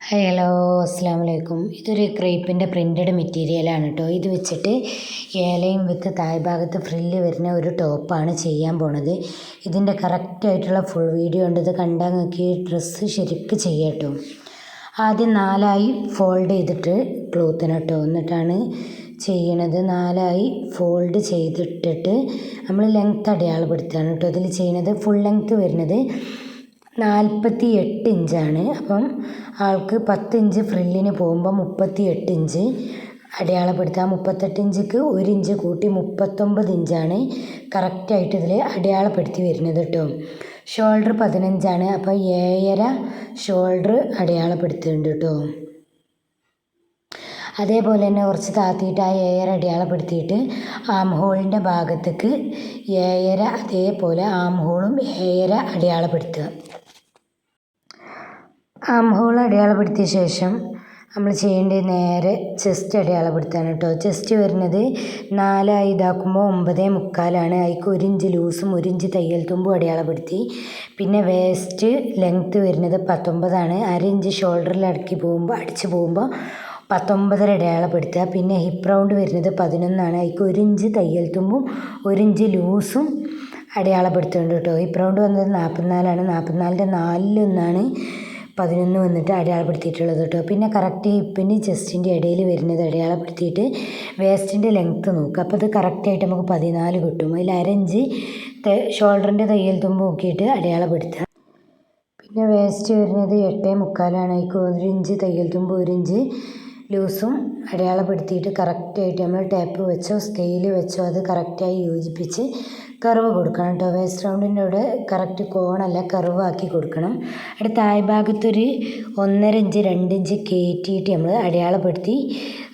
Hello അസ്സാം വലൈക്കും ഇതൊരു ക്രേപ്പിന്റെ പ്രിന്റഡ് മെറ്റീരിയലാണ് കേട്ടോ ഇത് വെച്ചിട്ട് ഏലയും വിത്ത് താഴ്ഭാഗത്ത് ഫ്രില്ല് വരുന്ന ഒരു ടോപ്പാണ് ചെയ്യാൻ പോണത്. ഇതിന്റെ കറക്റ്റായിട്ടുള്ള ഫുൾ വീഡിയോ ഉണ്ട്. ഇത് കണ്ടാൽ നോക്കി ഡ്രസ്സ് ശരിക്ക് ചെയ്യാട്ടോ ആദ്യം നാലായി ഫോൾഡ് ചെയ്തിട്ട് ക്ലോത്തിന് കേട്ടോ എന്നിട്ടാണ് ചെയ്യണത്. നാലായി ഫോൾഡ് ചെയ്തിട്ടിട്ട് നമ്മൾ ലെങ്ത്ത് അടയാളപ്പെടുത്തുകയാണ് കേട്ടോ ഇതിൽ ചെയ്യണത് ഫുൾ ലെങ്ത്ത് വരുന്നത് നാൽപ്പത്തി എട്ട് ഇഞ്ചാണ്. അപ്പം ആൾക്ക് പത്ത് ഇഞ്ച് ഫ്രില്ലിന് പോകുമ്പോൾ മുപ്പത്തി എട്ട് ഇഞ്ച് അടയാളപ്പെടുത്തുക മുപ്പത്തെട്ട് ഇഞ്ചിക്ക് ഒരു ഇഞ്ച് കൂട്ടി മുപ്പത്തൊമ്പത് ഇഞ്ചാണ് കറക്റ്റായിട്ട് ഇതിൽ അടയാളപ്പെടുത്തി വരുന്നത് കേട്ടോ ഷോൾഡർ പതിനഞ്ചാണ്. അപ്പോൾ ഏഴര ഷോൾഡർ അടയാളപ്പെടുത്തുന്നുണ്ട് കേട്ടോ അതേപോലെ തന്നെ കുറച്ച് താത്തിയിട്ട് ആ ഏയർ അടയാളപ്പെടുത്തിയിട്ട് ആം ഹോളിന്റെ ഭാഗത്തേക്ക് ഏയര അതേപോലെ ആം ഹോളും ഏയര അടയാളപ്പെടുത്തുക. ആം ഹോൾ അടയാളപ്പെടുത്തിയ ശേഷം നമ്മൾ ചെയ്യേണ്ടത് നേരെ ചെസ്റ്റ് അടയാളപ്പെടുത്താണ് കേട്ടോ ചെസ്റ്റ് വരുന്നത് നാലായി ഇതാക്കുമ്പോൾ ഒമ്പതേ മുക്കാലാണ്. അതിക്ക് ഒരു ഇഞ്ച് ലൂസും ഒരു ഇഞ്ച് തയ്യൽ തുമ്പും അടയാളപ്പെടുത്തി. പിന്നെ വേസ്റ്റ് ലെങ്ത്ത് വരുന്നത് പത്തൊമ്പതാണ്. അര ഇഞ്ച് ഷോൾഡറിൽ അടക്കി പോകുമ്പോൾ അടിച്ച് പോകുമ്പോൾ പത്തൊമ്പതര അടയാളപ്പെടുത്തുക. പിന്നെ ഹിപ്പ് റൗണ്ട് വരുന്നത് പതിനൊന്നാണ്. അതിക്ക് ഒരു ഇഞ്ച് തയ്യൽ തുമ്പും ഒരു ഇഞ്ച് ലൂസും അടയാളപ്പെടുത്തുന്നുണ്ട് കേട്ടോ ഹിപ്പ് റൗണ്ട് വന്നത് നാൽപ്പത്തിനാലാണ്. നാൽപ്പത്തിനാലിന്റെ നാലിലൊന്നാണ്. പതിനൊന്ന് വന്നിട്ട് അടയാളപ്പെടുത്തിയിട്ടുള്ളത് കേട്ടോ. പിന്നെ കറക്റ്റ് ഹിപ്പിന്റെ ചെസ്റ്റിന്റെ ഇടയിൽ വരുന്നത് അടയാളപ്പെടുത്തിയിട്ട് വേസ്റ്റിന്റെ ലെങ്ത്ത് നോക്കുക. അപ്പോൾ അത് കറക്റ്റായിട്ട് നമുക്ക് പതിനാല് കിട്ടും. അതിൽ അരഞ്ച് ഷോൾഡറിന്റെ തയ്യൽ തുമ്പ് നോക്കിയിട്ട് അടയാളപ്പെടുത്തുക. പിന്നെ വേസ്റ്റ് വരുന്നത് എട്ടേ മുക്കാലാണ്. അതിക്ക് ഒരു ഇഞ്ച് തയ്യൽ തുമ്പ് ഒരു ഇഞ്ച് ലൂസും അടയാളപ്പെടുത്തിയിട്ട് കറക്റ്റായിട്ട് നമ്മൾ ടേപ്പ് വെച്ചോ സ്കെയിൽ വെച്ചോ അത് കറക്റ്റായി യോജിപ്പിച്ച് കർവ് കൊടുക്കണം കേട്ടോ. വേസ്റ്റ് റൗണ്ടിന്റെ അവിടെ കറക്റ്റ് കോണല്ല കർവ് ആക്കി കൊടുക്കണം. അവിടെ താഴ് ഭാഗത്തൊരു ഒന്നര ഇഞ്ച് രണ്ട് ഇഞ്ച് കയറ്റിയിട്ട് നമ്മൾ അടയാളപ്പെടുത്തി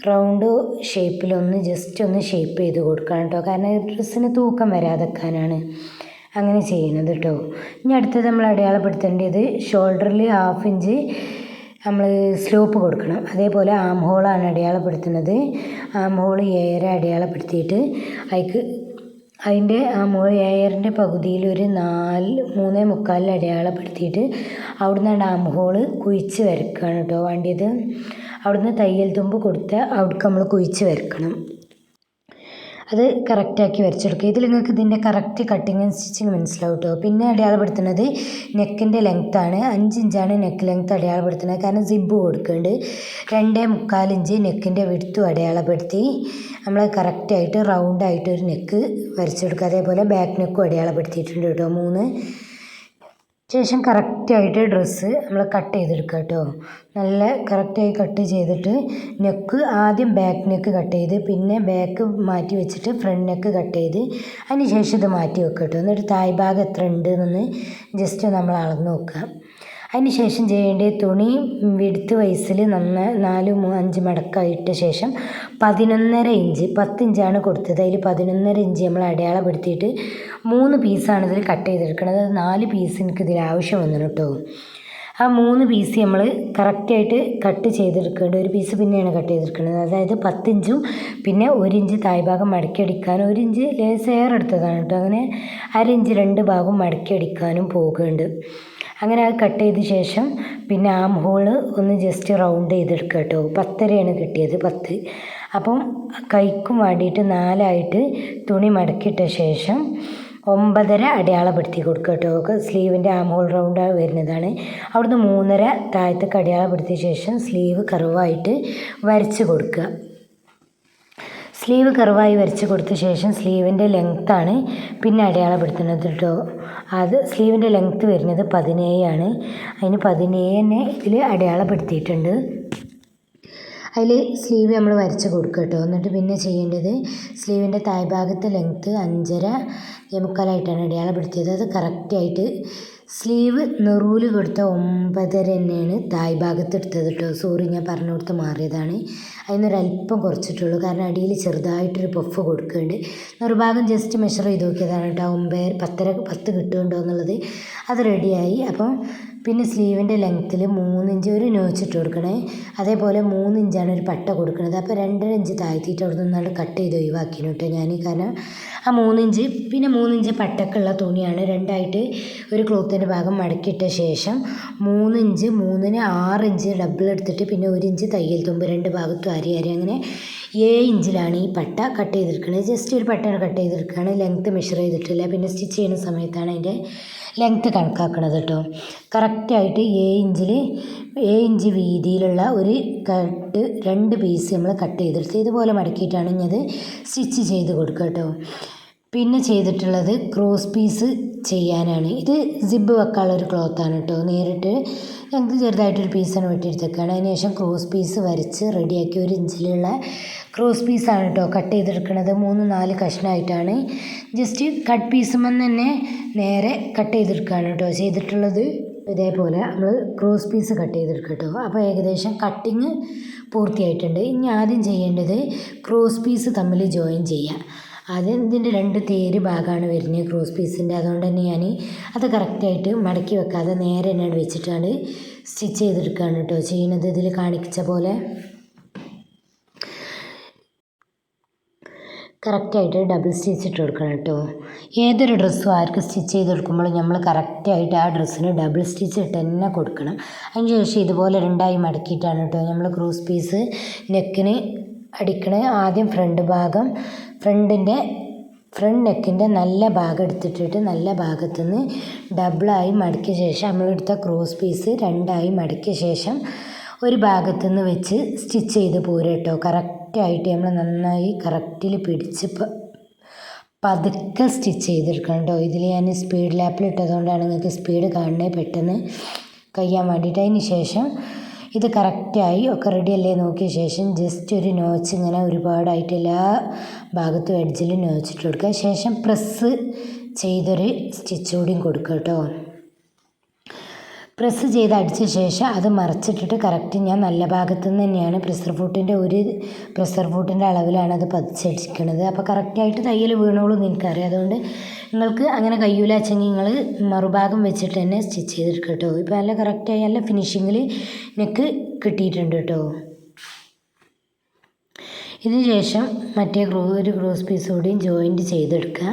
റൗണ്ട് ഷേപ്പിലൊന്ന് ജസ്റ്റ് ഒന്ന് ഷേപ്പ് ചെയ്ത് കൊടുക്കണം കേട്ടോ. കാരണം ഡ്രസ്സിന് തൂക്കം വരാതെക്കാനാണ് അങ്ങനെ ചെയ്യുന്നത് കേട്ടോ. ഇനി അടുത്തത് നമ്മൾ അടയാളപ്പെടുത്തേണ്ടത് ഷോൾഡറിൽ ഹാഫ് ഇഞ്ച് നമ്മൾ സ്ലോപ്പ് കൊടുക്കണം. അതേപോലെ ആം ഹോളാണ് അടയാളപ്പെടുത്തുന്നത്. ആം ഹോൾ ഏറെ അടയാളപ്പെടുത്തിയിട്ട് അതിക്ക് അതിന്റെ ആ മുഴയായറിന്റെ പകുതിയിൽ ഒരു നാല് മൂന്നേ മുക്കാലിൽ അടയാളപ്പെടുത്തിയിട്ട് അവിടുന്ന് ഡാം ഹോൾ കുഴിച്ച് വരയ്ക്കുകയാണ് കേട്ടോ വേണ്ടിയത്. അവിടുന്ന് തയ്യൽ തുമ്പ് കൊടുത്ത് അവിടേക്ക് നമ്മൾ കുഴിച്ച് വരക്കണം അത് കറക്റ്റാക്കി വരച്ചെടുക്കുക. ഇതിൽ നിങ്ങൾക്ക് ഇതിന്റെ കറക്റ്റ് കട്ടിങ് ആൻഡ് സ്റ്റിച്ചിങ് മനസ്സിലാവും കേട്ടോ പിന്നെ അടയാളപ്പെടുത്തുന്നത് നെക്കിന്റെ ലെങ്ത്താണ് അഞ്ച് ഇഞ്ചാണ് നെക്ക് ലെങ്ത്ത് അടയാളപ്പെടുത്തുന്നത്. കാരണം സിബ് കൊടുക്കുന്നുണ്ട്. രണ്ടേ മുക്കാലിഞ്ച് നെക്കിന്റെ വിടുത്തും അടയാളപ്പെടുത്തി. നമ്മൾ കറക്റ്റായിട്ട് റൗണ്ടായിട്ട് ഒരു നെക്ക് വരച്ചെടുക്കുക. അതേപോലെ ബാക്ക് നെക്കും അടയാളപ്പെടുത്തിയിട്ടുണ്ട് കേട്ടോ മൂന്ന് ശേഷം കറക്റ്റായിട്ട് ഡ്രസ്സ് നമ്മൾ കട്ട് ചെയ്തെടുക്കുക കേട്ടോ. നല്ല കറക്റ്റായി കട്ട് ചെയ്തിട്ട് നെക്ക് ആദ്യം ബാക്ക് നെക്ക് കട്ട് ചെയ്ത് പിന്നെ ബാക്ക് മാറ്റി വെച്ചിട്ട് ഫ്രണ്ട് നെക്ക് കട്ട് ചെയ്ത് അതിന് ശേഷം ഇത് മാറ്റി വെക്കുക കേട്ടോ. എന്നിട്ട് തായ് ഭാഗം എത്ര ഉണ്ട് എന്നൊന്ന് ജസ്റ്റ് നമ്മൾ അളന്ന് നോക്കുക. അതിന് ശേഷം ചെയ്യേണ്ടത് തുണി വിടുത്ത് വയസ്സിൽ നന്ന നാല് അഞ്ച് മടക്കായിട്ട ശേഷം പതിനൊന്നര ഇഞ്ച് പത്ത് ഇഞ്ചാണ് കൊടുത്തത്. അതിൽ പതിനൊന്നര ഇഞ്ച് നമ്മൾ അടയാളപ്പെടുത്തിയിട്ട് മൂന്ന് പീസാണ് ഇതിൽ കട്ട് ചെയ്തെടുക്കുന്നത് നാല് പീസ് എനിക്ക് ഇതിൽ ആവശ്യം വന്നു കേട്ടോ ആ മൂന്ന് പീസ് നമ്മൾ കറക്റ്റായിട്ട് കട്ട് ചെയ്തെടുക്കേണ്ടത് ഒരു പീസ് പിന്നെയാണ് കട്ട് ചെയ്തെടുക്കുന്നത് അതായത് പത്തിഞ്ചും പിന്നെ ഒരു ഇഞ്ച് താഴ്ഭാഗം ഒരിഞ്ച് ഇഞ്ച് ലേസ് എയർ എടുത്തതാണ് കേട്ടോ അങ്ങനെ അര ഇഞ്ച് രണ്ട് ഭാഗം മടക്കിയടിക്കാനും പോകേണ്ടത് അങ്ങനെ അത് കട്ട് ചെയ്ത ശേഷം പിന്നെ ആം ഹോൾ ഒന്ന് ജസ്റ്റ് റൗണ്ട് ചെയ്തെടുക്കുക കേട്ടോ. പത്തരയാണ് കിട്ടിയത് പത്ത്. അപ്പം കൈക്കും വേണ്ടിയിട്ട് നാലായിട്ട് തുണി മടക്കിയിട്ട ശേഷം ഒമ്പതര അടയാളപ്പെടുത്തി കൊടുക്കുക കേട്ടോ. സ്ലീവിന്റെ ആം ഹോൾ റൗണ്ട് വരുന്നതാണ്. അവിടുന്ന് മൂന്നര താഴത്തേക്ക് അടയാളപ്പെടുത്തിയ ശേഷം സ്ലീവ് കറുവായിട്ട് വരച്ച് കൊടുക്കുക. സ്ലീവ് കർവായി വരച്ച് കൊടുത്ത ശേഷം സ്ലീവിന്റെ ലെങ്ത്താണ് പിന്നെ അടയാളപ്പെടുത്തുന്നത് കേട്ടോ. അത് സ്ലീവിന്റെ ലെങ്ത്ത് വരുന്നത് പതിനേഴാണ്. അതിന് പതിനേഴിനെ ഇതിൽ അടയാളപ്പെടുത്തിയിട്ടുണ്ട്. അതിൽ സ്ലീവ് നമ്മൾ വരച്ച് കൊടുക്കുക കേട്ടോ. എന്നിട്ട് പിന്നെ ചെയ്യേണ്ടത് സ്ലീവിന്റെ തായ്ഭാഗത്തെ ലെങ്ത്ത് അഞ്ചര എമുക്കാലായിട്ടാണ് അടയാളപ്പെടുത്തിയത്. അത് കറക്റ്റായിട്ട് സ്ലീവ് നെറൂൽ കൊടുത്ത ഒമ്പതര തന്നെയാണ് തായ്ഭാഗത്ത് എടുത്തത് കേട്ടോ. സോറി ഞാൻ പറഞ്ഞു കൊടുത്ത് മാറിയതാണ്. അതിനൊരു അല്പം കുറച്ചിട്ടുള്ളൂ. കാരണം അടിയിൽ ചെറുതായിട്ടൊരു പഫ് കൊടുക്കുന്നുണ്ട്. നിർഭാഗം ജസ്റ്റ് മെഷർ ചെയ്ത് നോക്കിയതാണ് കേട്ടോ. ഒമ്പത് പത്തര പത്ത് കിട്ടുന്നുണ്ടോ എന്നുള്ളത്. അത് റെഡിയായി അപ്പം പിന്നെ സ്ലീവിന്റെ ലെങ്ത്തിൽ മൂന്നിഞ്ച് ഒരു നോച്ചിട്ട് കൊടുക്കണേ. അതേപോലെ മൂന്നിഞ്ചാണ് ഒരു പട്ട കൊടുക്കുന്നത് അപ്പോൾ രണ്ടര ഇഞ്ച് താഴ്ത്തിയിട്ട് അവിടെ നിന്നാണ് കട്ട് ചെയ്ത് ഒഴിവാക്കിന് കേട്ടോ ഞാൻ. കാരണം ആ മൂന്നിഞ്ച് പിന്നെ മൂന്നിഞ്ച് പട്ടക്കുള്ള തുണിയാണ്. രണ്ടായിട്ട് ഒരു ക്ലോത്തിന്റെ ഭാഗം മടക്കിയിട്ട ശേഷം മൂന്നിഞ്ച് മൂന്നിന് ആറ് ഇഞ്ച് ഡബിൾ എടുത്തിട്ട് പിന്നെ ഒരു ഇഞ്ച് തയ്യൽ തുമ്പ് രണ്ട് ഭാഗത്തും അരി അങ്ങനെ ഏഴ് ഇഞ്ചിലാണ് ഈ പട്ട കട്ട് ചെയ്തെടുക്കുന്നത് ജസ്റ്റ് ഒരു പട്ടയാണ് കട്ട് ചെയ്തെടുക്കുകയാണ് ലെങ്ത്ത് മെഷർ ചെയ്തിട്ടില്ല. പിന്നെ സ്റ്റിച്ച് ചെയ്യുന്ന സമയത്താണ് അതിന്റെ ലെങ്ത്ത് കണക്കാക്കണത് കേട്ടോ കറക്റ്റായിട്ട് ഏഴ് ഇഞ്ചിൽ ഏഴ് ഇഞ്ച് വീതിയിലുള്ള ഒരു കട്ട് രണ്ട് പീസ് നമ്മൾ കട്ട് ചെയ്തെടുത്ത് ഇതുപോലെ മടക്കിയിട്ടാണ് ഞാൻ സ്റ്റിച്ച് ചെയ്ത് കൊടുക്കുക കേട്ടോ പിന്നെ ചെയ്തിട്ടുള്ളത് ക്രോസ് പീസ് ചെയ്യാനാണ്. ഇത് സിബ് വെക്കാനുള്ള ഒരു ക്ലോത്താണ് കേട്ടോ നേരിട്ട് ഞങ്ങൾക്ക് ചെറുതായിട്ടൊരു പീസാണ് വെട്ടിയെടുത്തേക്കാണ്. അതിന് ശേഷം ക്രോസ് പീസ് വരച്ച് റെഡിയാക്കി ഒരു ഇഞ്ചിലുള്ള ക്രോസ് പീസാണ് കേട്ടോ കട്ട് ചെയ്തെടുക്കുന്നത് മൂന്ന് നാല് കഷ്ണമായിട്ടാണ് ജസ്റ്റ് കട്ട് പീസുമെന്ന് തന്നെ നേരെ കട്ട് ചെയ്തെടുക്കുകയാണ് കേട്ടോ ചെയ്തിട്ടുള്ളത് ഇതേപോലെ നമ്മൾ ക്രോസ് പീസ് കട്ട് ചെയ്തെടുക്കുക കേട്ടോ അപ്പോൾ ഏകദേശം കട്ടിങ് പൂർത്തിയായിട്ടുണ്ട്. ഇനി ആദ്യം ചെയ്യേണ്ടത് ക്രോസ് പീസ് തമ്മിൽ ജോയിൻ ചെയ്യുക ആദ്യം ഇതിന്റെ രണ്ട് തേര് ഭാഗമാണ് വരുന്നത്? ക്രോസ് പീസിന്റെ. അതുകൊണ്ട് തന്നെ ഞാൻ അത് കറക്റ്റായിട്ട് മടക്കി വെക്കാതെ നേരെ തന്നെ വെച്ചിട്ടാണ് സ്റ്റിച്ച് ചെയ്തെടുക്കുകയാണ് കേട്ടോ ചെയ്യുന്നത്. ഇതിൽ കാണിച്ച പോലെ കറക്റ്റായിട്ട് ഡബിൾ സ്റ്റിച്ച് ഇട്ട് കൊടുക്കണം കേട്ടോ. ഏതൊരു ഡ്രസ്സും ആർക്ക് സ്റ്റിച്ച് ചെയ്ത് കൊടുക്കുമ്പോഴും നമ്മൾ കറക്റ്റായിട്ട് ആ ഡ്രസ്സിന് ഡബിൾ സ്റ്റിച്ച് ഇട്ട് തന്നെ കൊടുക്കണം. അതിന് ശേഷം ഇതുപോലെ രണ്ടായി മടക്കിയിട്ടാണ് കേട്ടോ നമ്മൾ ക്രൂസ് പീസ് നെക്കിന് അടിക്കണ. ആദ്യം ഫ്രണ്ട് ഭാഗം ഫ്രണ്ടിന്റെ ഫ്രണ്ട് നെക്കിന്റെ നല്ല ഭാഗം എടുത്തിട്ടിട്ട് നല്ല ഭാഗത്തു നിന്ന് ഡബിളായി മടക്കിയ ശേഷം നമ്മളെടുത്ത ക്രോസ് പീസ് രണ്ടായി മടക്കിയ ശേഷം ഒരു ഭാഗത്തു നിന്ന് വെച്ച് സ്റ്റിച്ച് ചെയ്ത് പോരുക കേട്ടോ കറക്റ്റായിട്ട് നമ്മൾ നന്നായി കറക്റ്റിൽ പിടിച്ച് പതുക്കെ സ്റ്റിച്ച് ചെയ്തെടുക്കണം കേട്ടോ ഇതിൽ ഞാൻ സ്പീഡ് ലാപ്പിൽ ഇട്ടതുകൊണ്ടാണ് നിങ്ങൾക്ക് സ്പീഡ് കാണണേ പെട്ടെന്ന് കഴിയാൻ വേണ്ടിയിട്ട്. അതിന് ശേഷം ഇത് കറക്റ്റായി ഒക്കെ റെഡി അല്ലേ നോക്കിയ ശേഷം ജസ്റ്റ് ഒരു നോച്ച് ഇങ്ങനെ ഒരുപാടായിട്ട് എല്ലാ ഭാഗത്തും എഡ്ജിൽ നോച്ചിട്ട് കൊടുക്കുക. ശേഷം പ്രസ് ചെയ്തൊരു സ്റ്റിച്ച് കൊടുക്കുക കേട്ടോ. പ്രസ് ചെയ്ത് അടിച്ച ശേഷം അത് മറച്ചിട്ടിട്ട് കറക്റ്റ് ഞാൻ നല്ല ഭാഗത്തു നിന്ന് തന്നെയാണ് പ്രഷർ ഫൂട്ടിന്റെ ഒരു പ്രഷർ ഫൂട്ടിന്റെ അളവിലാണ് അത് പതിച്ചടിക്കുന്നത് അപ്പോൾ കറക്റ്റായിട്ട് തയ്യൽ വീണോളൂ എനിക്കറിയാം. അതുകൊണ്ട് നിങ്ങൾക്ക് അങ്ങനെ കയ്യൂല വെച്ചെങ്കിൽ നിങ്ങൾ മറുഭാഗം വെച്ചിട്ട് തന്നെ സ്റ്റിച്ച് ചെയ്തെടുക്കട്ടോ കേട്ടോ. ഇപ്പോൾ നല്ല കറക്റ്റായി നല്ല ഫിനിഷിങ്ങിൽ നെക്ക് കിട്ടിയിട്ടുണ്ട് കേട്ടോ. ഇതിന് ശേഷം മറ്റേ ക്രോ ഒരു ക്രോസ് പീസ് കൂടിയും ജോയിന്റ് ചെയ്തെടുക്കുക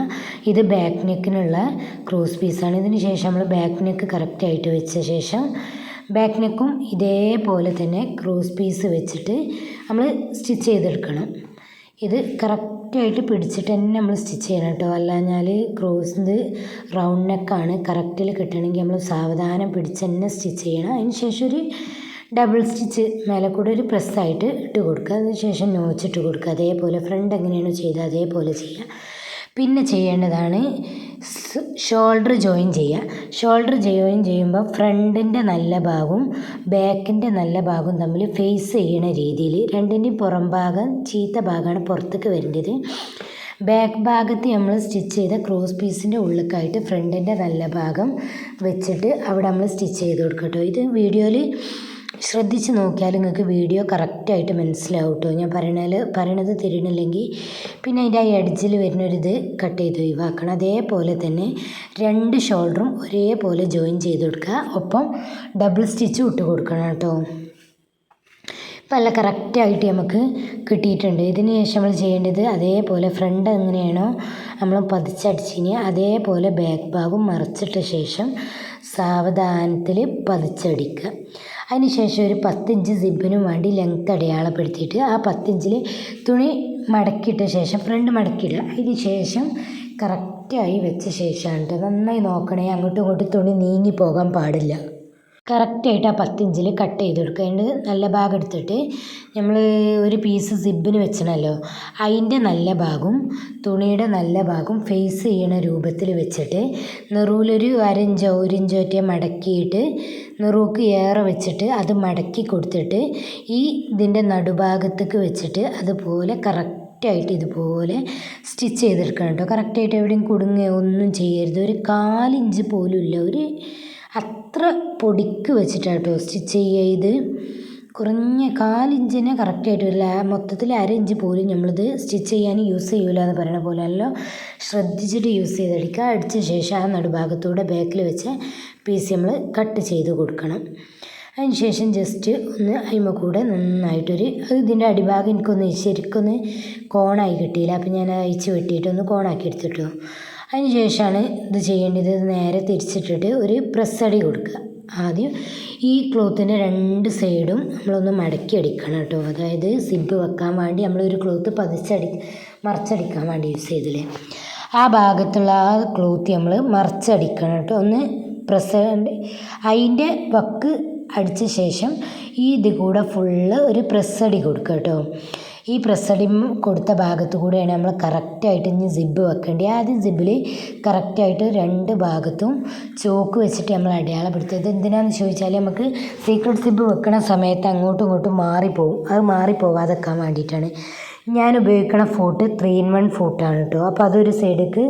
ഇത് ബാക്ക് നെക്കിനുള്ള ക്രോസ് പീസാണ്. ഇതിന് ശേഷം നമ്മൾ ബാക്ക് നെക്ക് കറക്റ്റായിട്ട് വെച്ച ശേഷം ബാക്ക് നെക്കും ഇതേപോലെ തന്നെ ക്രോസ് പീസ് വെച്ചിട്ട് നമ്മൾ സ്റ്റിച്ച് ചെയ്തെടുക്കണം. ഇത് കറക്റ്റായിട്ട് പിടിച്ചിട്ട് തന്നെ നമ്മൾ സ്റ്റിച്ച് ചെയ്യണം കേട്ടോ. അല്ലാഞ്ഞാൽ ക്രോസ് റൗണ്ട് നെക്കാണ് കറക്റ്റിൽ കിട്ടണമെങ്കിൽ നമ്മൾ സാവധാനം പിടിച്ച് തന്നെ സ്റ്റിച്ച് ചെയ്യണം. അതിന് ശേഷം ഒരു ഡബിൾ സ്റ്റിച്ച് മേലെ കൂടെ ഒരു പ്രസ്സായിട്ട് ഇട്ട് കൊടുക്കുക. അതിന് ശേഷം നോച്ചിട്ട് കൊടുക്കുക. അതേപോലെ ഫ്രണ്ട് എങ്ങനെയാണോ ചെയ്തത് അതേപോലെ ചെയ്യുക. പിന്നെ ചെയ്യേണ്ടതാണ് ഷോൾഡർ ജോയിൻ ചെയ്യുക. ഷോൾഡർ ജോയിൻ ചെയ്യുമ്പോൾ ഫ്രണ്ടിന്റെ നല്ല ഭാഗവും ബാക്കിന്റെ നല്ല ഭാഗവും തമ്മിൽ ഫേസ് ചെയ്യണ രീതിയിൽ രണ്ടിന്റെയും പുറം ഭാഗം ചീത്ത ഭാഗമാണ് പുറത്തേക്ക് വരേണ്ടത്. ബാക്ക് ഭാഗത്ത് നമ്മൾ സ്റ്റിച്ച് ചെയ്ത ക്രോസ് പീസിന്റെ ഉള്ളിലേക്കായിട്ട് ഫ്രണ്ടിന്റെ നല്ല ഭാഗം വെച്ചിട്ട് അവിടെ നമ്മൾ സ്റ്റിച്ച് ചെയ്ത് കൊടുക്കട്ടോ ഇത് വീഡിയോയിൽ ശ്രദ്ധിച്ച് നോക്കിയാൽ നിങ്ങൾക്ക് വീഡിയോ കറക്റ്റായിട്ട് മനസ്സിലാവും കേട്ടോ. ഞാൻ പറയണത് പറയണത് തിരിയണില്ലെങ്കിൽ പിന്നെ അതിന്റെ ആ എഡ്ജിൽ വരുന്നൊരിത് കട്ട് ചെയ്ത് ഒഴിവാക്കണം. അതേപോലെ തന്നെ രണ്ട് ഷോൾഡറും ഒരേപോലെ ജോയിൻ ചെയ്ത് കൊടുക്കുക. ഒപ്പം ഡബിൾ സ്റ്റിച്ച് ഇട്ട് കൊടുക്കണം കേട്ടോ. നല്ല കറക്റ്റായിട്ട് നമുക്ക് കിട്ടിയിട്ടുണ്ട്. ഇതിന് ശേഷം നമ്മൾ ചെയ്യേണ്ടത് അതേപോലെ ഫ്രണ്ട് എങ്ങനെയാണോ നമ്മൾ പതിച്ചടിച്ചിന് അതേപോലെ ബാക്ക് ഭാഗം മറിച്ചിട്ട ശേഷം സാവധാനത്തിൽ പതിച്ചടിക്കുക. അതിന് ശേഷം ഒരു പത്തിഞ്ച് സിബിനും വേണ്ടി ലെങ്ത്ത് അടയാളപ്പെടുത്തിയിട്ട് ആ പത്തിഞ്ചിൽ തുണി മടക്കിയിട്ട ശേഷം ഫ്രണ്ട് മടക്കിയിടുക. അതിന് ശേഷം കറക്റ്റായി വെച്ച ശേഷമാണ് നന്നായി നോക്കണേ. അങ്ങോട്ടും ഇങ്ങോട്ടും തുണി നീങ്ങി പോകാൻ പാടില്ല. കറക്റ്റായിട്ട് ആ പത്തിഞ്ചിൽ കട്ട് ചെയ്ത് കൊടുക്കുക. അതിന്റെ നല്ല ഭാഗം എടുത്തിട്ട് നമ്മൾ ഒരു പീസ് സിബിന് വെച്ചണല്ലോ. അതിന്റെ നല്ല ഭാഗവും തുണിയുടെ നല്ല ഭാഗവും ഫേസ് ചെയ്യണ രൂപത്തിൽ വെച്ചിട്ട് നെറൂലൊരു അരഞ്ചോ ഒരു ഒറ്റ മടക്കിയിട്ട് നെറൂക്ക് ഏറെ വെച്ചിട്ട് അത് മടക്കി കൊടുത്തിട്ട് ഈ ഇതിന്റെ നടുഭാഗത്തേക്ക് വെച്ചിട്ട് അതുപോലെ കറക്റ്റായിട്ട് ഇതുപോലെ സ്റ്റിച്ച് ചെയ്തെടുക്കണം കേട്ടോ. കറക്റ്റായിട്ട് എവിടെയും കുടുങ്ങുകയോ ഒന്നും ചെയ്യരുത്. ഒരു കാലിഞ്ച് പോലും ഇല്ല ഒരു അത്ര പൊടിക്ക് വെച്ചിട്ടാണ് കേട്ടോ സ്റ്റിച്ച് ചെയ്യുക ഇത്. കുറഞ്ഞ കാലിഞ്ചിനെ കറക്റ്റായിട്ട് വരില്ല മൊത്തത്തിൽ അരഞ്ച് പോലും നമ്മളിത് സ്റ്റിച്ച് ചെയ്യാൻ യൂസ് ചെയ്യൂല എന്ന് പറയണ പോലെ അല്ല ശ്രദ്ധിച്ചിട്ട് യൂസ് ചെയ്തെടുക്കുക. അടിച്ച ശേഷം ആ നടുഭാഗത്തൂടെ ബാക്കിൽ വെച്ച് പീസ് നമ്മൾ കട്ട് ചെയ്ത് കൊടുക്കണം. അതിന് ശേഷം ജസ്റ്റ് ഒന്ന് അതിമ കൂടെ നന്നായിട്ടൊരു ഇതിന്റെ അടിഭാഗം എനിക്കൊന്ന് ശരിക്കൊന്ന് കോണായി കിട്ടിയില്ല. അപ്പം ഞാൻ അയച്ച് വെട്ടിയിട്ടൊന്ന് കോണാക്കി എടുത്തിട്ടു. അതിന് ശേഷമാണ് ഇത് ചെയ്യേണ്ടത് നേരെ തിരിച്ചിട്ടിട്ട് ഒരു പ്രസ് അടി കൊടുക്കുക. ആദ്യം ഈ ക്ലോത്തിന്റെ രണ്ട് സൈഡും നമ്മളൊന്ന് മടക്കി അടിക്കണം കേട്ടോ. അതായത് സിബ് വെക്കാൻ വേണ്ടി നമ്മളൊരു ക്ലോത്ത് പതിച്ചടി മറിച്ചടിക്കാൻ വേണ്ടി യൂസ് ചെയ്തില്ലേ. ആ ഭാഗത്തുള്ള ആ ക്ലോത്ത് നമ്മൾ മറിച്ചടിക്കണം കേട്ടോ. ഒന്ന് പ്രസ് അതിന്റെ വക്ക് അടിച്ച ശേഷം ഈ ഇത് കൂടെ ഫുള്ള് ഒരു പ്രസ്സടി കൊടുക്കുക കേട്ടോ. ഈ പ്രസ്സടി കൊടുത്ത ഭാഗത്ത് കൂടെയാണ് നമ്മൾ കറക്റ്റായിട്ട് ഇനി സിബ് വെക്കേണ്ടത്. ആദ്യം സിബിൽ കറക്റ്റായിട്ട് രണ്ട് ഭാഗത്തും ചോക്ക് വെച്ചിട്ട് നമ്മൾ അടയാളപ്പെടുത്തിയത് എന്തിനാണെന്ന് ചോദിച്ചാൽ നമുക്ക് സീക്രട്ട് സിബ് വെക്കണ സമയത്ത് അങ്ങോട്ടും ഇങ്ങോട്ടും മാറിപ്പോവും. അത് മാറിപ്പോവാതെക്കാൻ വേണ്ടിയിട്ടാണ്. ഞാൻ ഉപയോഗിക്കുന്ന ഫോട്ട് ത്രീ ഇൻ വൺ ഫോട്ടാണ് കേട്ടോ അപ്പോൾ അതൊരു സൈഡിലേക്ക്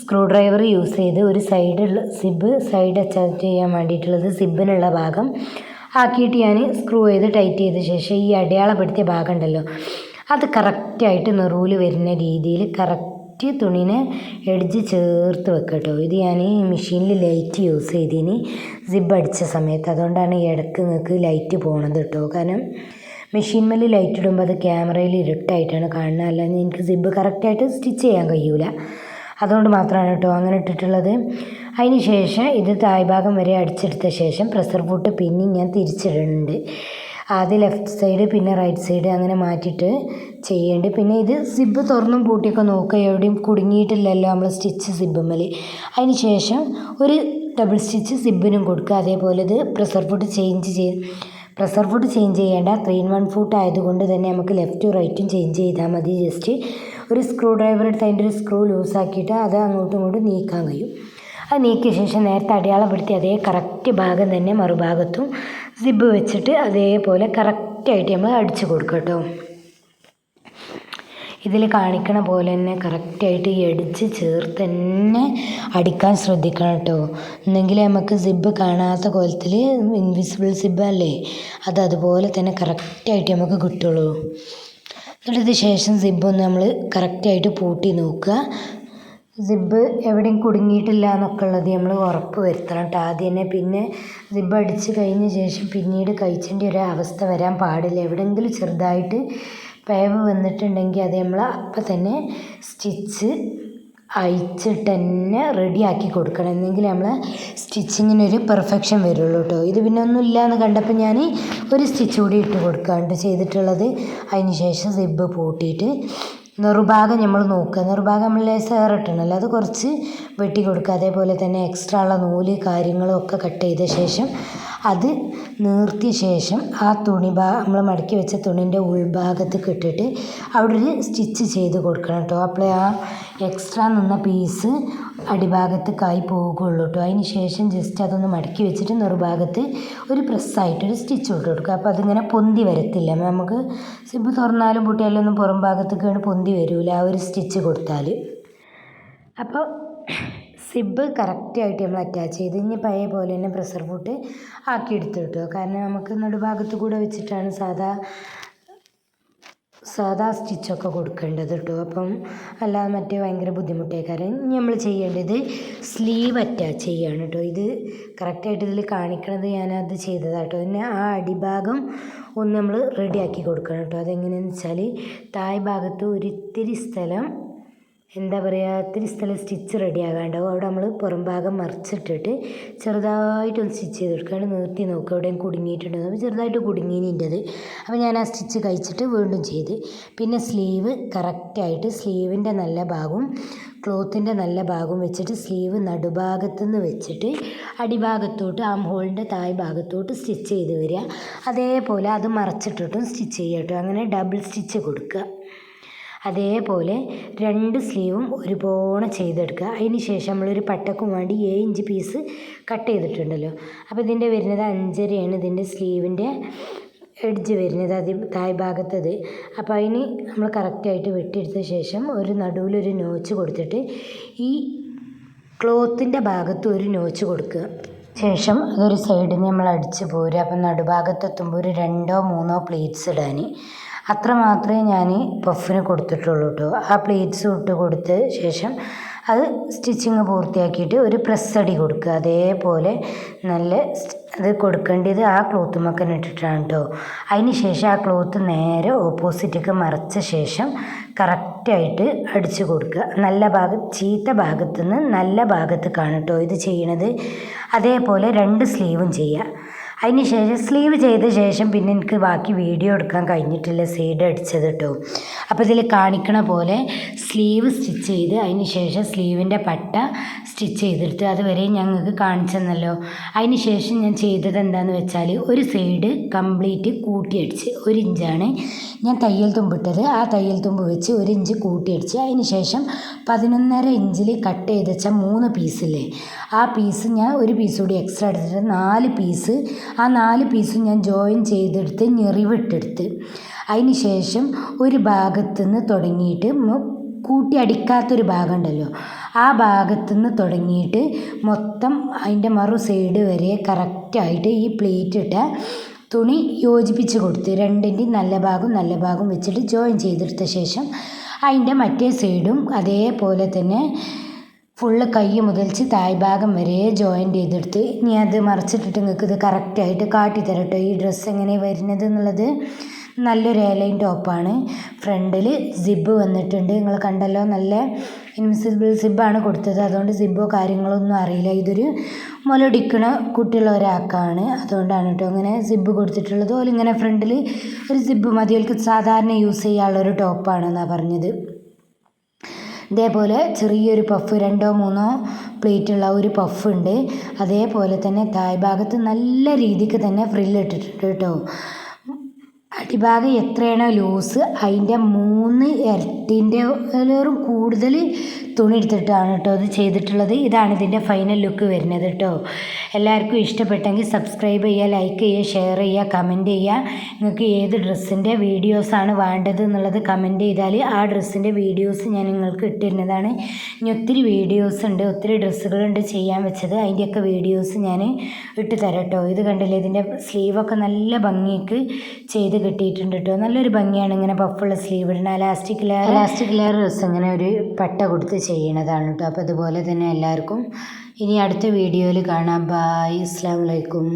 സ്ക്രൂ ഡ്രൈവർ യൂസ് ചെയ്ത് ഒരു സൈഡുള്ള സിബ് സൈഡ് അറ്റാച്ച് ചെയ്യാൻ വേണ്ടിയിട്ടുള്ളത് സിബിനുള്ള ഭാഗം ആക്കിയിട്ട് ഞാൻ സ്ക്രൂ ചെയ്ത് ടൈറ്റ് ചെയ്ത ശേഷം ഈ അടയാളപ്പെടുത്തിയ ഭാഗം ഉണ്ടല്ലോ അത് കറക്റ്റായിട്ട് നെറൂൽ വരുന്ന രീതിയിൽ കറക്റ്റ് തുണീനെ എഡ്ജ് ചേർത്ത് വെക്കുക കേട്ടോ ഇത് ഞാൻ മെഷീനിൽ ലൈറ്റ് യൂസ് ചെയ്തിന് സിബ് അടിച്ച സമയത്ത്. അതുകൊണ്ടാണ് ഇടയ്ക്ക് നിങ്ങൾക്ക് ലൈറ്റ് പോണത് കേട്ടോ കാരണം മെഷീൻമേൽ ലൈറ്റ് ഇടുമ്പോൾ അത് ക്യാമറയിൽ ഇരുട്ടായിട്ടാണ് കാണുന്നത്. അല്ലാതെ എനിക്ക് സിബ് കറക്റ്റായിട്ട് സ്റ്റിച്ച് ചെയ്യാൻ കഴിയൂല. അതുകൊണ്ട് മാത്രമാണ് കേട്ടോ അങ്ങനെ ഇട്ടിട്ടുള്ളത്. അതിന് ശേഷം ഇത് തായ്ഭാഗം വരെ അടിച്ചെടുത്ത ശേഷം പ്രഷർ ഫുട്ട് പിന്നെയും ഞാൻ തിരിച്ചിടുന്നുണ്ട് ആദ്യം ലെഫ്റ്റ് സൈഡ് പിന്നെ റൈറ്റ് സൈഡ് അങ്ങനെ മാറ്റിയിട്ട് ചെയ്യേണ്ടത്. പിന്നെ ഇത് സിബ് തുറന്നും പൂട്ടിയൊക്കെ നോക്കുക. എവിടെയും കുടുങ്ങിയിട്ടില്ലല്ലോ നമ്മൾ സ്റ്റിച്ച് സിബുമ്മൽ അതിന് ശേഷം ഒരു ഡബിൾ സ്റ്റിച്ച് സിബിനും കൊടുക്കുക. അതേപോലെ ഇത് പ്രസർ ഫുഡ് ചേഞ്ച് ചെയ്ത് പ്രഷർ ഫുഡ് ചേഞ്ച് ചെയ്യേണ്ട ത്രീ ഇൻ വൺ ഫുഡ് ആയതുകൊണ്ട് തന്നെ നമുക്ക് ലെഫ്റ്റും റൈറ്റും ചേഞ്ച് ചെയ്താൽ മതി. ജസ്റ്റ് ഒരു സ്ക്രൂ ഡ്രൈവർ എടുത്ത് അതിന്റെ ഒരു സ്ക്രൂ ലൂസാക്കിയിട്ട് അത് അങ്ങോട്ടും ഇങ്ങോട്ടും നീക്കാൻ കഴിയും. അത് നീക്കിയ ശേഷം നേരത്തെ അടയാളപ്പെടുത്തി അതേ കറക്റ്റ് ഭാഗം തന്നെ മറുഭാഗത്തും സിബ് വെച്ചിട്ട് അതേപോലെ കറക്റ്റായിട്ട് നമ്മൾ അടിച്ചു കൊടുക്കും കേട്ടോ. ഇതിൽ കാണിക്കണ പോലെ തന്നെ കറക്റ്റായിട്ട് എടിച്ച് ചേർത്ത് തന്നെ അടിക്കാൻ ശ്രദ്ധിക്കണം കേട്ടോ. എന്നെങ്കിൽ നമുക്ക് സിബ് കാണാത്ത കോലത്തിൽ ഇൻവിസിബിൾ സിബ് അല്ലേ? അത് അതുപോലെ തന്നെ കറക്റ്റായിട്ട് നമുക്ക് കിട്ടുള്ളൂ. എന്നിട്ട് ശേഷം സിബ് ഒന്ന് നമ്മൾ കറക്റ്റായിട്ട് പൂട്ടി നോക്കുക. സിബ് എവിടെയും കുടുങ്ങിയിട്ടില്ല എന്നൊക്കെ ഉള്ളത് നമ്മൾ ഉറപ്പ് വരുത്തണം കേട്ടോ. ആദ്യം തന്നെ പിന്നെ സിബ് അടിച്ച് കഴിഞ്ഞ ശേഷം പിന്നീട് കഴിച്ചേണ്ട ഒരു അവസ്ഥ വരാൻ പാടില്ല. എവിടെയെങ്കിലും ചെറുതായിട്ട് പേവ് വന്നിട്ടുണ്ടെങ്കിൽ അത് നമ്മൾ അപ്പം തന്നെ സ്റ്റിച്ച് അയച്ചിട്ട് തന്നെ റെഡിയാക്കി കൊടുക്കണം. എന്നെങ്കിൽ നമ്മൾ സ്റ്റിച്ചിങ്ങിനൊരു പെർഫെക്ഷൻ വരുള്ളൂ കേട്ടോ. ഇത് പിന്നെ ഒന്നും ഇല്ല എന്ന് കണ്ടപ്പോൾ ഞാൻ ഒരു സ്റ്റിച്ച് കൂടി ഇട്ട് കൊടുക്കാണ്ട് ചെയ്തിട്ടുള്ളത് അതിന് ശേഷം സിബ് പൂട്ടിയിട്ട് നെറുഭാഗം നമ്മൾ നോക്കുക. നെറുഭാഗം നമ്മൾ ലേസർ ഇട്ടണല്ലോ. അത് കുറച്ച് വെട്ടി കൊടുക്കുക. അതേപോലെ തന്നെ എക്സ്ട്രാ ഉള്ള നൂൽ കാര്യങ്ങളും ഒക്കെ കട്ട് ചെയ്ത ശേഷം അത് നീർത്തിയ ശേഷം ആ തുണി നമ്മൾ മടക്കി വെച്ച തുണീന്റെ ഉൾഭാഗത്തേക്ക് ഇട്ടിട്ട് അവിടെ ഒരു സ്റ്റിച്ച് ചെയ്ത് കൊടുക്കണം കേട്ടോ. അപ്പോൾ ആ എക്സ്ട്രാ നിന്ന പീസ് അടിഭാഗത്തേക്കായി പോകുള്ളൂ കേട്ടോ. അതിന് ശേഷം ജസ്റ്റ് അതൊന്ന് മടക്കി വെച്ചിട്ട് നിർഭാഗത്ത് ഒരു പ്രസ്സായിട്ടൊരു സ്റ്റിച്ച് ഇട്ട് കൊടുക്കുക. അപ്പോൾ അതിങ്ങനെ പൊന്തി വരത്തില്ല. നമുക്ക് സിബ് തുറന്നാലും പൊട്ടിയാലും ഒന്നും പുറം ഭാഗത്തേക്കാണ് പൊന്തി വരില്ല ആ ഒരു സ്റ്റിച്ച് കൊടുത്താൽ അപ്പോൾ സിബ് കറക്റ്റായിട്ട് നമ്മൾ അറ്റാച്ച് ചെയ്ത് ഇനി പഴയ പോലെ തന്നെ പ്രഷർ ഫുട്ട് ആക്കിയെടുത്ത് കിട്ടുക കാരണം നമുക്ക് നടുഭാഗത്ത് കൂടെ വെച്ചിട്ടാണ് സാധാ സാധാ സ്റ്റിച്ചൊക്കെ കൊടുക്കേണ്ടത് കേട്ടോ. അപ്പം അല്ലാതെ മറ്റേ ഭയങ്കര ബുദ്ധിമുട്ടേക്കാരം. ഇനി നമ്മൾ ചെയ്യേണ്ടത് സ്ലീവ് അറ്റാച്ച് ചെയ്യാണ് കേട്ടോ. ഇത് കറക്റ്റായിട്ട് ഇതിൽ കാണിക്കണത് ഞാനത് ചെയ്തതാണ് കേട്ടോ. പിന്നെ ആ അടിഭാഗം ഒന്ന് നമ്മൾ റെഡിയാക്കി കൊടുക്കണം കേട്ടോ. അതെങ്ങനെയാണെന്ന് വെച്ചാൽ തായ് ഭാഗത്ത് ഒരിത്തിരി സ്ഥലം എന്താ പറയുക ഇത്തിരി സ്ഥലം സ്റ്റിച്ച് റെഡി ആകാണ്ടാവും അവിടെ നമ്മൾ പുറം ഭാഗം മറിച്ചിട്ടിട്ട് ചെറുതായിട്ടൊന്ന് സ്റ്റിച്ച് ചെയ്ത് കൊടുക്കുകയാണ് നിർത്തി നോക്കുക എവിടെയും കുടുങ്ങിയിട്ടുണ്ടോ അപ്പോൾ ചെറുതായിട്ട് കുടുങ്ങിനിന്റെത് അപ്പോൾ ഞാൻ ആ സ്റ്റിച്ച് കഴിച്ചിട്ട് വീണ്ടും ചെയ്ത്. പിന്നെ സ്ലീവ് കറക്റ്റായിട്ട് സ്ലീവിന്റെ നല്ല ഭാഗവും ക്ലോത്തിന്റെ നല്ല ഭാഗവും വെച്ചിട്ട് സ്ലീവ് നടുഭാഗത്തുനിന്ന് വെച്ചിട്ട് അടിഭാഗത്തോട്ട് ആം ഹോളിന്റെ തായ് ഭാഗത്തോട്ട് സ്റ്റിച്ച് ചെയ്ത് വരിക. അതേപോലെ അത് മറച്ചിട്ടിട്ടും സ്റ്റിച്ച് ചെയ്യട്ടോ. അങ്ങനെ ഡബിൾ സ്റ്റിച്ച് കൊടുക്കുക. അതേപോലെ രണ്ട് സ്ലീവും ഒരുപോലെ ചെയ്തെടുക്കുക. അതിന് ശേഷം നമ്മളൊരു പട്ടക്കും വേണ്ടി ഏഴ് ഇഞ്ച് പീസ് കട്ട് ചെയ്തിട്ടുണ്ടല്ലോ. അപ്പോൾ ഇതിന്റെ വരുന്നത് അഞ്ചരയാണ്. ഇതിന്റെ സ്ലീവിന്റെ എഡ്ജ് വരുന്നത് അതി തായ് ഭാഗത്തത്. അപ്പോൾ അതിന് നമ്മൾ കറക്റ്റായിട്ട് വെട്ടിയെടുത്ത ശേഷം ഒരു നടുവിലൊരു നോച്ച് കൊടുത്തിട്ട് ഈ ക്ലോത്തിന്റെ ഭാഗത്ത് ഒരു നോച്ച് കൊടുക്കുക. ശേഷം അതൊരു സൈഡിൽ നമ്മൾ അടിച്ച് പോരുക. അപ്പം നടുഭാഗത്തെത്തുമ്പോൾ ഒരു രണ്ടോ മൂന്നോ പ്ലേറ്റ്സ് ഇടാൻ. അത്ര മാത്രമേ ഞാൻ പഫിന് കൊടുത്തിട്ടുള്ളൂ കേട്ടോ ആ പ്ലേറ്റ്സ് ഇട്ട് കൊടുത്ത ശേഷം അത് സ്റ്റിച്ചിങ് പൂർത്തിയാക്കിയിട്ട് ഒരു പ്രസ് അടി കൊടുക്കുക. അതേപോലെ നല്ല അത് കൊടുക്കേണ്ടത് ആ ക്ലോത്ത് മക്കന ഇട്ടിട്ടാണ് കേട്ടോ അതിന് ശേഷം ആ ക്ലോത്ത് നേരെ ഓപ്പോസിറ്റേക്ക് മറച്ച ശേഷം കറക്റ്റായിട്ട് അടിച്ചു കൊടുക്കുക. നല്ല ഭാഗം ചീത്ത ഭാഗത്തു നിന്ന് നല്ല ഭാഗത്തേക്കാണ് കേട്ടോ ഇത് ചെയ്യണത് അതേപോലെ രണ്ട് സ്ലീവും ചെയ്യുക. അതിന് ശേഷം സ്ലീവ് ചെയ്ത ശേഷം പിന്നെ എനിക്ക് ബാക്കി വീഡിയോ എടുക്കാൻ കഴിഞ്ഞിട്ടില്ല സൈഡ് അടിച്ചത് കേട്ടോ അപ്പോൾ ഇതിൽ കാണിക്കണ പോലെ സ്ലീവ് സ്റ്റിച്ച് ചെയ്ത് അതിന് ശേഷം സ്ലീവിന്റെ പട്ട സ്റ്റിച്ച് ചെയ്തിട്ട് അതുവരെ ഞങ്ങൾക്ക് കാണിച്ചെന്നല്ലോ അതിന് ശേഷം ഞാൻ ചെയ്തത് എന്താണെന്ന് വെച്ചാൽ ഒരു സൈഡ് കംപ്ലീറ്റ് കൂട്ടിയടിച്ച് ഒരു ഇഞ്ചാണ് ഞാൻ തയ്യൽ തുമ്പിട്ടത് ആ തയ്യൽ തുമ്പ് വെച്ച് ഒരു ഇഞ്ച് കൂട്ടിയടിച്ച് അതിന് ശേഷം പതിനൊന്നര ഇഞ്ചിൽ കട്ട് ചെയ്ത് വെച്ച മൂന്ന് പീസില്ലേ ആ പീസ് ഞാൻ ഒരു പീസ് കൂടി എക്സ്ട്രാ എടുത്തിട്ട് നാല് പീസ് ആ നാല് പീസും ഞാൻ ജോയിൻ ചെയ്തെടുത്ത് ഞെറിവിട്ടെടുത്ത്. അതിന് ശേഷം ഒരു ഭാഗത്തു നിന്ന് തുടങ്ങിയിട്ട് കൂട്ടി അടിക്കാത്തൊരു ഭാഗം ഉണ്ടല്ലോ ആ ഭാഗത്തു നിന്ന് തുടങ്ങിയിട്ട് മൊത്തം അതിന്റെ മറു സൈഡ് വരെ കറക്റ്റായിട്ട് ഈ പ്ലേറ്റ് ഇട്ട തുണി യോജിപ്പിച്ച് കൊടുത്ത് രണ്ടിന്റെയും നല്ല ഭാഗം നല്ല ഭാഗം വെച്ചിട്ട് ജോയിൻ ചെയ്തെടുത്ത ശേഷം അതിന്റെ മറ്റേ സൈഡും അതേപോലെ തന്നെ ഫുള്ള് കൈ മുതൽച്ച് താഴ്ഭാഗം വരെ ജോയിന്റ് ചെയ്തെടുത്ത് ഇനി അത് മറച്ചിട്ടിട്ട് നിങ്ങൾക്ക് ഇത് കറക്റ്റായിട്ട് കാട്ടിത്തരട്ടോ ഈ ഡ്രസ്സ് എങ്ങനെ വരുന്നത് എന്നുള്ളത് നല്ലൊരു എയർലൈൻ ടോപ്പാണ് ഫ്രണ്ടിൽ സിബ് വന്നിട്ടുണ്ട്. നിങ്ങൾ കണ്ടല്ലോ നല്ല ഇൻവിസിബിൾ സിബാണ് കൊടുത്തത്. അതുകൊണ്ട് സിബോ കാര്യങ്ങളോ ഒന്നും അറിയില്ല. ഇതൊരു മുലടിക്കണ കുട്ടിയുള്ള ഒരാൾക്കാണ്. അതുകൊണ്ടാണ് കേട്ടോ അങ്ങനെ സിബ് കൊടുത്തിട്ടുള്ളത്. അതുപോലെ ഇങ്ങനെ ഫ്രണ്ടിൽ ഒരു സിബ് മതി. സാധാരണ യൂസ് ചെയ്യാനുള്ളൊരു ടോപ്പാണെന്നാണ് പറഞ്ഞത്. ഇതേപോലെ ചെറിയൊരു പഫ് രണ്ടോ മൂന്നോ പ്ലേറ്റുള്ള ഒരു പഫ് ഉണ്ട്. അതേപോലെ തന്നെ താഴ്ഭാഗത്ത് നല്ല രീതിക്ക് തന്നെ ഫ്രില്ല് ഇട്ടിട്ടുണ്ട് കേട്ടോ അടിഭാഗം എത്രയാണോ ലൂസ് അതിന്റെ മൂന്ന് ഇരട്ടിന്റെ കൂടുതൽ തുണി എടുത്തിട്ടാണ് കേട്ടോ അത് ചെയ്തിട്ടുള്ളത്. ഇതാണ് ഇതിന്റെ ഫൈനൽ ലുക്ക് വരുന്നത് കേട്ടോ. എല്ലാവർക്കും ഇഷ്ടപ്പെട്ടെങ്കിൽ സബ്സ്ക്രൈബ് ചെയ്യുക ലൈക്ക് ചെയ്യുക ഷെയർ ചെയ്യുക കമന്റ് ചെയ്യുക. നിങ്ങൾക്ക് ഏത് ഡ്രസ്സിന്റെ വീഡിയോസാണ് വേണ്ടത് എന്നുള്ളത് കമന്റ് ചെയ്താൽ ആ ഡ്രസ്സിന്റെ വീഡിയോസ് ഞാൻ നിങ്ങൾക്ക് ഇട്ടിരുന്നതാണ്. ഇനി ഒത്തിരി വീഡിയോസ് ഉണ്ട് ഒത്തിരി ഡ്രസ്സുകളുണ്ട് ചെയ്യാൻ വെച്ചത്. അതിന്റെയൊക്കെ വീഡിയോസ് ഞാൻ ഇട്ട് തരാം കേട്ടോ. ഇത് കണ്ടില്ലേ ഇതിന്റെ സ്ലീവൊക്കെ നല്ല ഭംഗിക്ക് ചെയ്ത് കിട്ടിയിട്ടുണ്ട് കേട്ടോ. നല്ലൊരു ഭംഗിയാണ് ഇങ്ങനെ പഫുള്ള സ്ലീവ് ഇടുന്ന ലാസ്റ്റിക് ലാസ്റ്റിക് ലെയർ ഡ്രസ്സ് ഇങ്ങനെ ഒരു പട്ട കൊടുത്ത് ചെയ്യണതാണ് കേട്ടോ. അപ്പോൾ അതുപോലെ തന്നെ എല്ലാവർക്കും ഇനി അടുത്ത വീഡിയോയിൽ കാണാം. ബായ് അസ്സാം വലൈക്കും